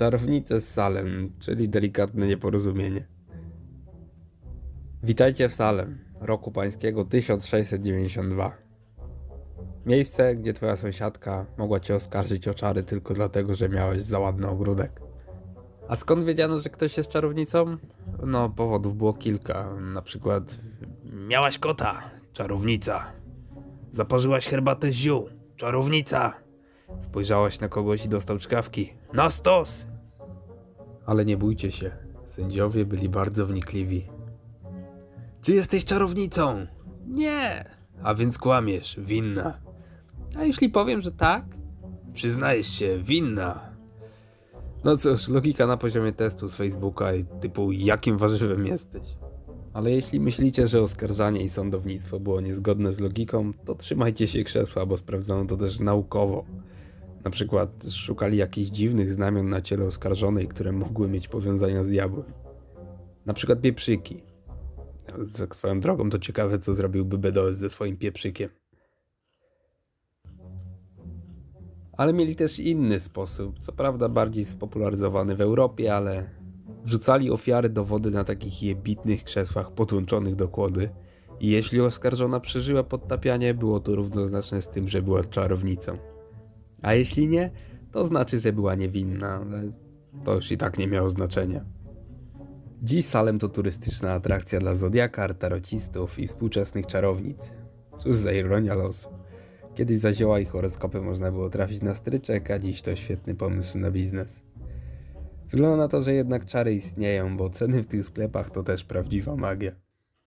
Czarownice z Salem, czyli delikatne nieporozumienie. Witajcie w Salem, roku pańskiego 1692. Miejsce, gdzie twoja sąsiadka mogła cię oskarżyć o czary tylko dlatego, że miałeś za ładny ogródek. A skąd wiedziano, że ktoś jest czarownicą? No, powodów było kilka. Na przykład miałaś kota, czarownica. Zaparzyłaś herbatę z ziół, czarownica. Spojrzałaś na kogoś i dostał czkawki. Na stos! Ale nie bójcie się, sędziowie byli bardzo wnikliwi. Czy jesteś czarownicą? Nie! A więc kłamiesz, winna. A jeśli powiem, że tak? Przyznajesz się, winna. No cóż, logika na poziomie testu z Facebooka i typu jakim warzywem jesteś. Ale jeśli myślicie, że oskarżanie i sądownictwo było niezgodne z logiką, to trzymajcie się krzesła, bo sprawdzono to też naukowo. Na przykład szukali jakichś dziwnych znamion na ciele oskarżonej, które mogły mieć powiązania z diabłem. Na przykład pieprzyki. Tak swoją drogą to ciekawe, co zrobiłby BDOS ze swoim pieprzykiem. Ale mieli też inny sposób, co prawda bardziej spopularyzowany w Europie, ale wrzucali ofiary do wody na takich jebitnych krzesłach podłączonych do kłody i jeśli oskarżona przeżyła podtapianie, było to równoznaczne z tym, że była czarownicą. A jeśli nie, to znaczy, że była niewinna, ale to już i tak nie miało znaczenia. Dziś Salem to turystyczna atrakcja dla zodiaka, tarocistów i współczesnych czarownic. Cóż za ironia losu. Kiedyś za zioła i horoskopy można było trafić na stryczek, a dziś to świetny pomysł na biznes. Wygląda na to, że jednak czary istnieją, bo ceny w tych sklepach to też prawdziwa magia.